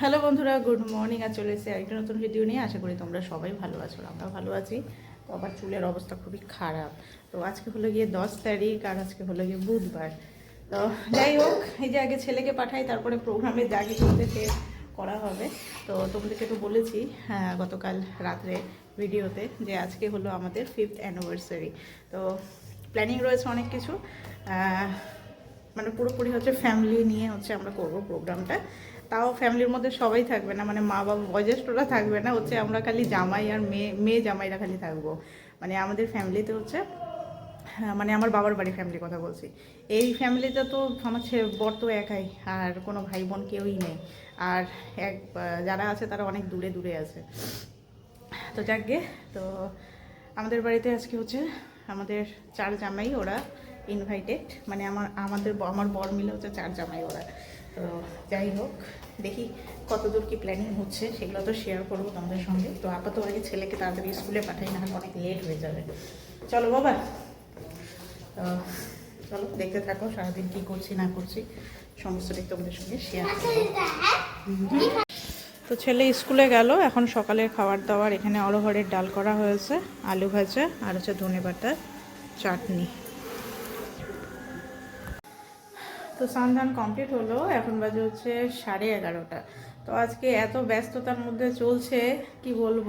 Hello বন্ধুরা good morning. আর চলে এসেছি আরেকটা নতুন ভিডিও নিয়ে। আশা করি তোমরা সবাই ভালো আছো আমরা ভালো আছি। তো আবার চুলের অবস্থা খুবই খারাপ। তো আজকে হলো গিয়ে দশ তারিখ আর আজকে হলো গিয়ে বুধবার। তো যাই হোক এই যে আগে ছেলেকে পাঠাই তারপরে প্রোগ্রামে যা কিছু করা হবে। তো তোমাদেরকে তো বলেছি হ্যাঁ, গতকাল রাত্রে ভিডিওতে যে আজকে হলো আমাদের ফিফথ অ্যানিভার্সারি তো প্ল্যানিং রয়েছে অনেক কিছু। মানে পুরোপুরি হচ্ছে ফ্যামিলি নিয়ে হচ্ছে আমরা করব প্রোগ্রামটা তাও ফ্যামিলির মধ্যে সবাই থাকবে না মানে মা বাবা বয়োজ্যেষ্ঠরা থাকবে না হচ্ছে আমরা খালি জামাই আর মেয়ে মেয়ে জামাইরা খালি থাকব। মানে আমাদের ফ্যামিলিতে হচ্ছে হ্যাঁ, মানে আমার বাবার বাড়ি ফ্যামিলির কথা বলছি। এই ফ্যামিলিতে তো আমার বর তো একাই আর কোনো ভাই বোন কেউই নেই। আর এক যারা আছে তারা অনেক দূরে দূরে আছে। তো যাকগে তো আমাদের বাড়িতে আজকে হচ্ছে আমাদের চার জামাই ওরা ইনভাইটেড মানে আমার আমাদের আমার বর মিলে হচ্ছে চার জামাই ওরা। তো যাই হোক, দেখি কতদূর কি প্ল্যানিং হচ্ছে, সেগুলো তো শেয়ার করব তোমাদের সঙ্গে। তো আপাতত আগে ছেলেকে তাড়াতাড়ি স্কুলে পাঠাই না অনেক লেট হয়ে যাবে। চলো বাবা। তো চলো, দেখতে থাকো সারাদিন কী করছি, না করছি, সমস্তটাই তোমাদের সঙ্গে শেয়ার তো ছেলে স্কুলে গেল, এখন সকালের খাবার দাবার, এখানে অরহরের ডাল করা হয়েছে, আলু ভাজা, আর হচ্ছে ধনে পাতার চাটনি। তো সন্ধান কমপ্লিট হলো, এখন বাজে হচ্ছে সাড়ে এগারোটা। তো আজকে এত ব্যস্ততার মধ্যে চলছে, কি বলব?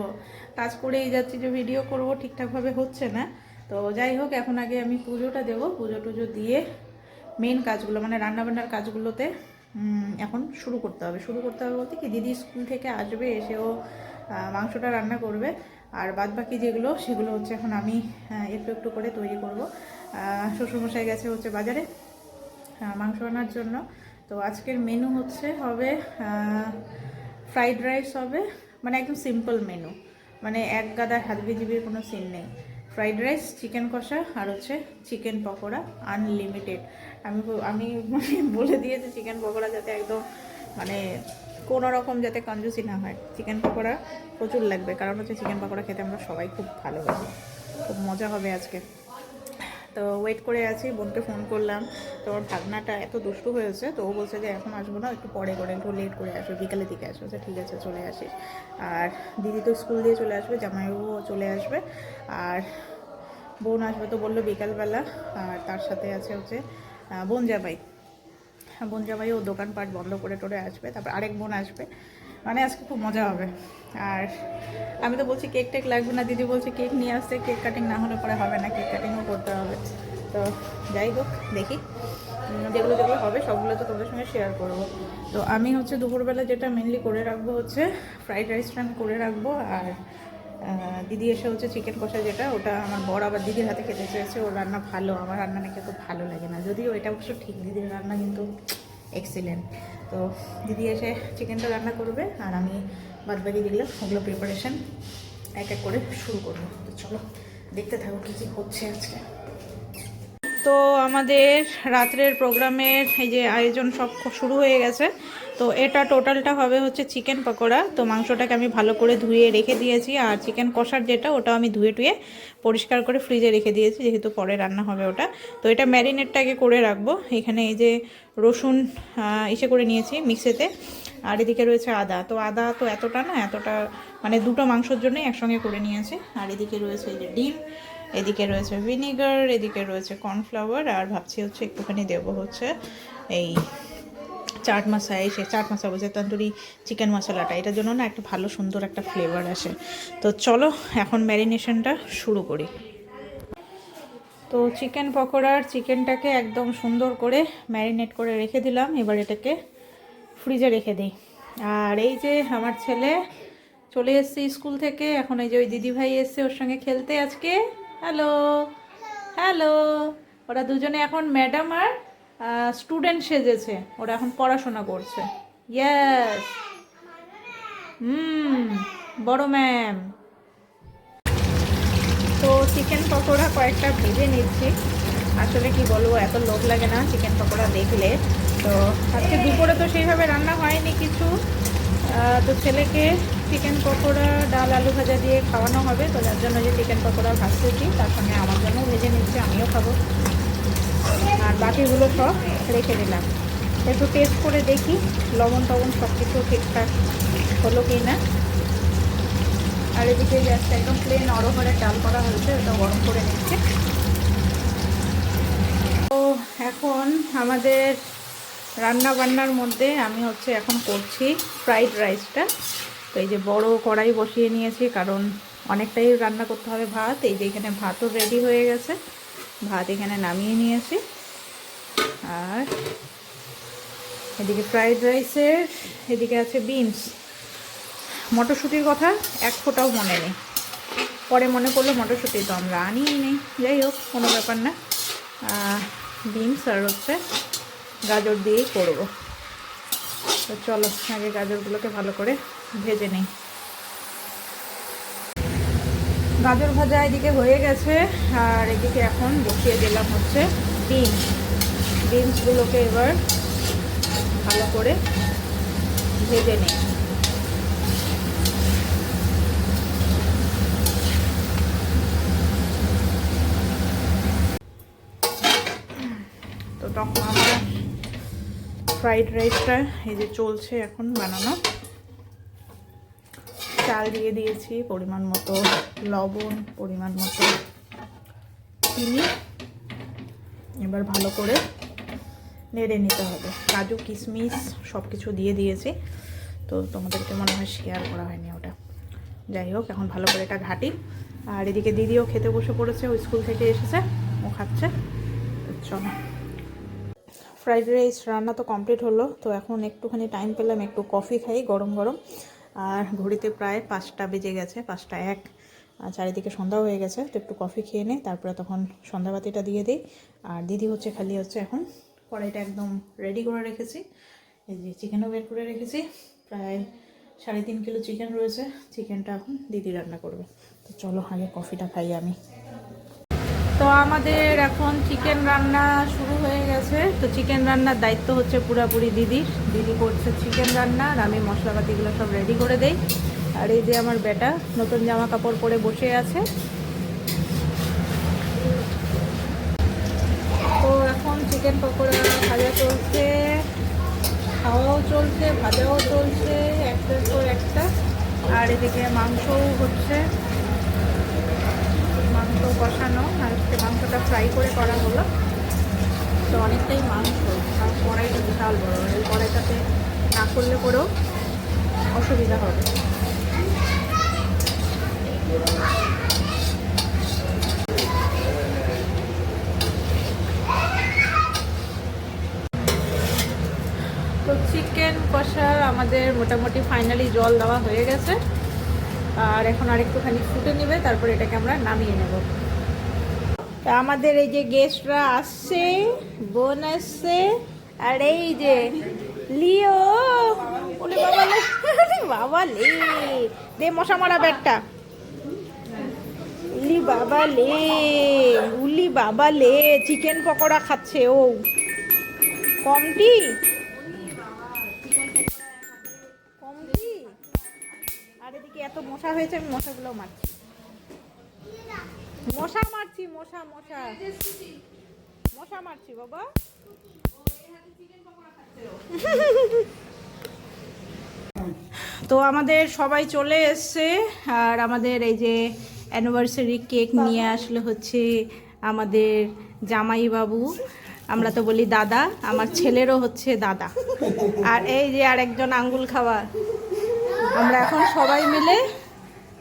কাজ করেই যাচ্ছি যে ভিডিও করব, ঠিকঠাকভাবে হচ্ছে না। তো যাই হোক, এখন আগে আমি পুজোটা দেবো। পুজো টুজো দিয়ে মেন কাজগুলো মানে রান্নাবান্নার কাজগুলোতে এখন শুরু করতে হবে। শুরু করতে হবে বলতে কি, দিদি স্কুল থেকে আসবে এসেও মাংসটা রান্না করবে। আর বাদ বাকি যেগুলো, সেগুলো হচ্ছে এখন আমি একটু একটু করে তৈরি করব। শ্বশুরমশাই গেছে হচ্ছে বাজারে। মাংস আনার জন্য। তো আজকের মেনু হচ্ছে, হবে ফ্রাইড রাইস হবে মানে একদম সিম্পল মেনু মানে এক গাদা হাতবিজিবির কোনো সিন নেই। ফ্রাইড রাইস চিকেন কষা, আর হচ্ছে চিকেন পকোড়া আনলিমিটেড আমি আমি মানে বলে দিয়েছি চিকেন পকোড়া যাতে একদম মানে কোনো রকম যাতে কঞ্জুসি না হয়। চিকেন পকোড়া প্রচুর লাগবে, কারণ হচ্ছে চিকেন পকোড়া খেতে আমরা সবাই খুব ভালোবাসি। খুব মজা হবে আজকে। তো ওয়েট করে আছি বোনকে ফোন করলাম। তো ওর ভাগনাটা এত দুষ্টু হয়েছে তো ও বলছে যে এখন আসব না একটু পরে করে একটু লেট করে আসবে বিকালের দিকে আসবে। আচ্ছা, ঠিক আছে চলে আসিস। আর দিদি তো স্কুল দিয়ে চলে আসবে জামাইবাবুও চলে আসবে। আর বোন আসবে তো বলল বিকালবেলা আর তার সাথে আছে হচ্ছে বোন জামাই বোন জামাই ও দোকানপাট বন্ধ করে টোরে আসবে তারপর আরেক বোন আসবে। মানে আজকে খুব মজা হবে। আর আমি তো বলছি কেক টেক লাগবে না, দিদি বলছে কেক নিয়ে আসতে, কেক কাটিং না হলে পরে হবে না, কেক কাটিংও করতে হবে। তো যাই হোক, দেখি। যেগুলো যেগুলো হবে, সবগুলো তো তোমাদের সঙ্গে শেয়ার করব। তো আমি হচ্ছে দুপুরবেলা যেটা মেনলি করে রাখব হচ্ছে ফ্রাইড রাইসটা আমি করে রাখব, আর দিদি এসে হচ্ছে চিকেন কষা যেটা, ওটা আমার বড় আবার দিদির হাতে খেতে চেয়েছে, ওর রান্না ভালো, আমার রান্না নাকি এত ভালো লাগে না। যদিও এটা অবশ্য ঠিক, দিদির রান্না কিন্তু এক্সিলেন্ট তো দিদি এসে চিকেনটা রান্না করবে, আর আমি বাদবাকি যেগুলো, ওগুলো প্রিপারেশান এক এক করে শুরু করব। তো চলো, দেখতে থাকো কী কী হচ্ছে আজকে। তো আমাদের রাত্রের প্রোগ্রামের এই যে আয়োজন সব শুরু হয়ে গেছে। তো এটা টোটালটা হবে হচ্ছে চিকেন পকোড়া। তো মাংসটাকে আমি ভালো করে ধুয়ে রেখে দিয়েছি, আর চিকেন কষার যেটা ওটা আমি ধুয়ে টুয়ে পরিষ্কার করে ফ্রিজে রেখে দিয়েছি, যেহেতু পরে রান্না হবে ওটা। তো এটা ম্যারিনেটটা আগে করে রাখব। এখানে এই যে রসুন ইসে করে নিয়েছি মিক্সিতে। আর এদিকে রয়েছে আদা। তো আদা তো এতটা না, এতটা মানে দুটো মাংসর জন্যই একসঙ্গে করে নিয়েছি। আর এদিকে রয়েছে এই যে ডিম, এদিকে রয়েছে ভিনিগার, এদিকে রয়েছে কর্নফ্লাওয়ার, আর ভাবছি হচ্ছে একটুখানি দেবো হচ্ছে এই চাট মশলা এই সে চাট মশলা বলছে, তন্দুরি চিকেন মশলাটা। এটার জন্য না একটা ভালো, সুন্দর একটা ফ্লেভার আসে। তো চলো, এখন ম্যারিনেশনটা শুরু করি। তো চিকেন পকোড়ার চিকেনটাকে একদম সুন্দর করে ম্যারিনেট করে রেখে দিলাম। এবার এটাকে ফ্রিজে রেখে দিই। আর এই যে আমার ছেলে চলে এসছে স্কুল থেকে, এখন এই যে ওই দিদিভাই এসছে ওর সঙ্গে খেলতে আজকে। হ্যালো হ্যালো ওরা দুজনে এখন ম্যাডাম আর স্টুডেন্ট সেজেছে। ওরা এখন পড়াশোনা করছে। ইয়েস হুম, বড় ম্যাম তো চিকেন পকোড়া কয়েকটা ভেজে নিচ্ছি। আসলে কি বলব, এত লোভ লাগে না চিকেন পকোড়া দেখলে। তো আজকে দুপুরে তো সেইভাবে রান্না হয়নি কিছু। তো ছেলেকে চিকেন পকোড়া, ডাল, আলু ভাজা দিয়ে খাওয়ানো হবে। তো যার জন্য যে চিকেন পকোড়া ভাজতেছি, তার সঙ্গে আমার জন্যও ভেজে নিচ্ছি, আমিও খাব। আর বাকিগুলো সব রেখে দিলাম। একটু টেস্ট করে দেখি লবণ টবণ সব কিছু ঠিকঠাক হলো কি না আর এদিকে গ্যাসটা একদম প্লেন অরহরে চাল করা হয়েছে, ওটা গরম করে নিচ্ছে। তো এখন আমাদের রান্না বান্নার মধ্যে আমি হচ্ছে এখন করছি ফ্রাইড রাইসটা তো এই যে বড় কড়াই বসিয়ে নিয়েছি, কারণ অনেকটাই রান্না করতে হবে ভাত। এই যে এখানে ভাতও রেডি হয়ে গেছে। ভাত এখানে নামিয়ে নিয়েছি। আর এদিকে ফ্রাইড রাইসের, এদিকে আছে বিনস। মটরশুঁটির কথা এক ফোঁটাও মনে নেই। পরে মনে পড়ল মটরশুঁটি তো আমরা আনিই নেই যাই হোক, কোনো ব্যাপার না। বিনস আর হচ্ছে গাজর দিয়েই করব। তো চলো, আগে গাজরগুলোকে ভালো করে ভেজে নিই। গাজর ভাজা এদিকে হয়ে গেছে, আর এদিকে এখন বসিয়ে দিলাম হচ্ছে বিনস বিনসগুলোকে এবার ভালো করে ভেজে নিই তো তখন আমরা ফ্রাইড রাইসটা এই যে চলছে এখন বানানো। চাল দিয়ে দিয়েছি, পরিমাণ মতো লবণ, পরিমাণ মতো চিনি। এবার ভালো করে নেড়ে নিতে হবে। কাজু, কিশমিশ সব কিছু দিয়ে দিয়েছি। তো তোমাদেরকে মনে হয় শেয়ার করা হয়নি ওটা। যাই হোক, এখন ভালো করে এটা ঘাটি। আর এদিকে দিদিও খেতে বসে পড়েছে, ও স্কুল থেকে এসেছে, ও খাচ্ছে। চলো। ফ্রাইড রাইস রান্না তো কমপ্লিট হলো। তো এখন একটুখানি টাইম পেলাম, একটু কফি খাই, গরম গরম। আর ঘড়িতে প্রায় পাঁচটা বেজে গেছে, পাঁচটা এক। আর চারিদিকে সন্ধ্যা হয়ে গেছে, তো একটু কফি খেয়ে নে, তারপরে তখন সন্ধ্যাবাতিটা দিয়ে দিই। আর দিদি হচ্ছে খালি হচ্ছে এখন কড়াইটা একদম রেডি করে রেখেছি। এই যে চিকেনও বের করে রেখেছি। প্রায় সাড়ে তিন কিলো চিকেন রয়েছে চিকেনটা এখন দিদি রান্না করবে। তো চলো আগে কফিটা খাই আমি। তো আমাদের এখন চিকেন রান্না শুরু হয়ে গেছে। তো চিকেন রান্নার দায়িত্ব হচ্ছে পুরাপুরি দিদির দিদি করছে চিকেন রান্না, আর আমি মশলাপাতিগুলো সব রেডি করে দেই। আর এই যে আমার বেটা নতুন জামা কাপড় পরে বসে আছে। তো এখন চিকেন পকোড়া ভাজা চলছে, খাওয়াও চলছে, ভাজাও চলছে, একটার পর একটা। আর এদিকে মাংসও হচ্ছে। কষানো আর হচ্ছে মাংসটা ফ্রাই করে করা হলো। তো অনেকটাই মাংস, আর কড়াইটা বিশাল বড়। এই কড়াইটাতে না করলে পরেও অসুবিধা হবে। তো চিকেন কষার আমাদের মোটামুটি ফাইনালি জল দেওয়া হয়ে গেছে। আর এখন আর একটুখানি ফুটে নেবে, তারপর এটাকে আমরা নামিয়ে নেব। আমাদের এই যে গেস্টরা আসছে, বোন আসছে, আর এই যে লিও ওলে বাবা বাবা লে, দে মশা মারা ব্যাগটা। উলি বাবা লে, উলি বাবা লে, চিকেন পকোড়া খাচ্ছে, ও। কমটি কমটি আর এদিকে এত মশা হয়েছে, আমি মশাগুলো মারছি। মশা মারছি, মশা মশা। মশা মারছি, বাবা। তো আমাদের সবাই চলে এসছে, আর আমাদের এই যে অ্যানিভার্সারি কেক নিয়ে আসলে হচ্ছে আমাদের জামাই বাবু আমরা তো বলি দাদা, আমার ছেলেরও হচ্ছে দাদা। আর এই যে আর একজন আঙ্গুল খাওয়া আমরা এখন সবাই মিলে,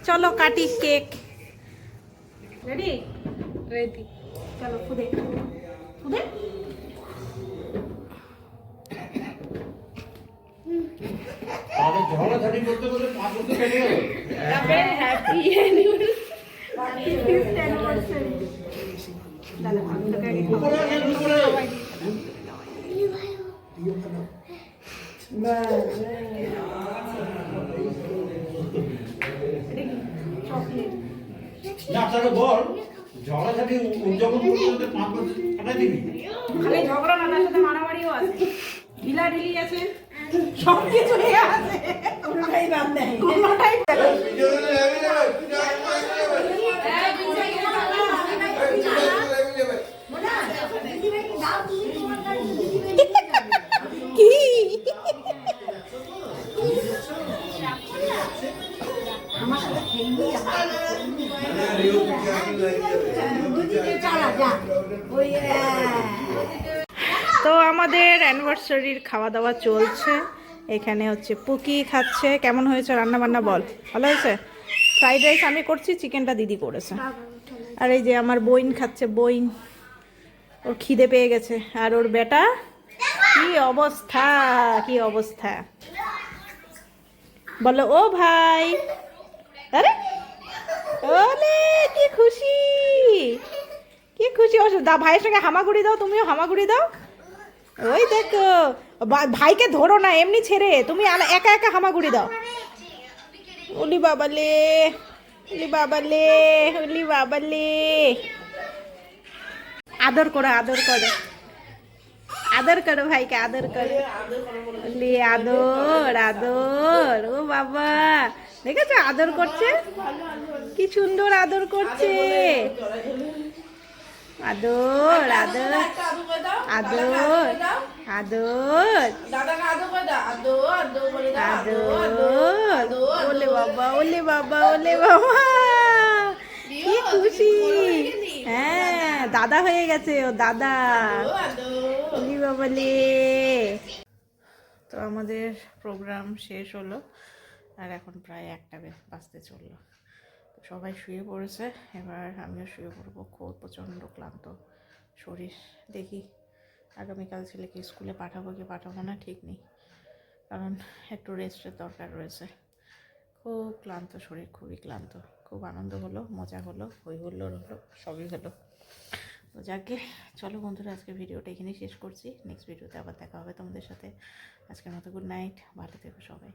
চলো কাটি কেক রেডি রেডি চলো খুদে খুদে তাহলে ঝগড়াঝাটি করতে করতে পাঁচ বছর কেটে গেল. দাদা, তোকে উপরে উপরে। না তাহলে বল ঝগড়াঝাটি উদযাপন করতে পাঁচ বছর কাটাই দিবি। খালি ঝগড়া না তার সাথে মারামারিও আছে। ঢিলা ঢিলি আছে। সব কিছু আছে। কোনোটাই বাদ নেই কোনোটাই তো আমাদের অ্যানিভার্সারির খাওয়া দাওয়া চলছে। এখানে হচ্ছে পুকি খাচ্ছে। কেমন হয়েছে রান্না বান্না বল? ভালো হয়েছে? ফ্রাইড রাইস আমি করছি, চিকেনটা দিদি করেছে। আর এই যে আমার বইন খাচ্ছে বইন ওর খিদে পেয়ে গেছে। আর ওর বেটা? কি অবস্থা? কি অবস্থা? বলো, ও ভাই। আরে ওলে কি খুশি। কি খুশি ও দা, ভাইয়ের সঙ্গে হামাগুড়ি দাও, তুমিও হামাগুড়ি দাও। ওই দেখো ভাইকে ধরো না, এমনি ছেড়ে, তুমি একা একা হামাগুড়ি দাও। উলি বাবালে, উলি বাবা বাবালে, উলি বাবালে। আদর করো আদর করো। আদর করো ভাইকে, আদর করো। উলি, আদর আদর, ও বাবা। দেখেছ, আদর করছে? কি সুন্দর আদর করছে। আদর আদর আদর আদর আদর ওলে বাবা ওলে বাবা ওলে বাবা। কি খুশি। হ্যাঁ দাদা হয়ে গেছে ও দাদা। ওলি বাবালে তো আমাদের প্রোগ্রাম শেষ হলো। আর এখন প্রায় একটা বে- বাজতে চলল। সবাই শুয়ে পড়েছে, এবার আমিও শুয়ে পড়ব। খুব প্রচণ্ড ক্লান্ত শরীর। দেখি আগামীকাল ছেলেকে স্কুলে পাঠাবো কি পাঠাবো না, ঠিক নেই। কারণ একটু রেস্টের দরকার রয়েছে। খুব ক্লান্ত শরীর, খুবই ক্লান্ত। খুব আনন্দ হলো, মজা হলো হই হুল্লোড় হলো, সবই হলো। তো যাকে, চলো বন্ধুরা আজকে ভিডিওটা এখানেই শেষ করছি। নেক্সট ভিডিওতে আবার দেখা হবে তোমাদের সাথে। আজকের মতো গুড নাইট ভালো থেকো সবাই।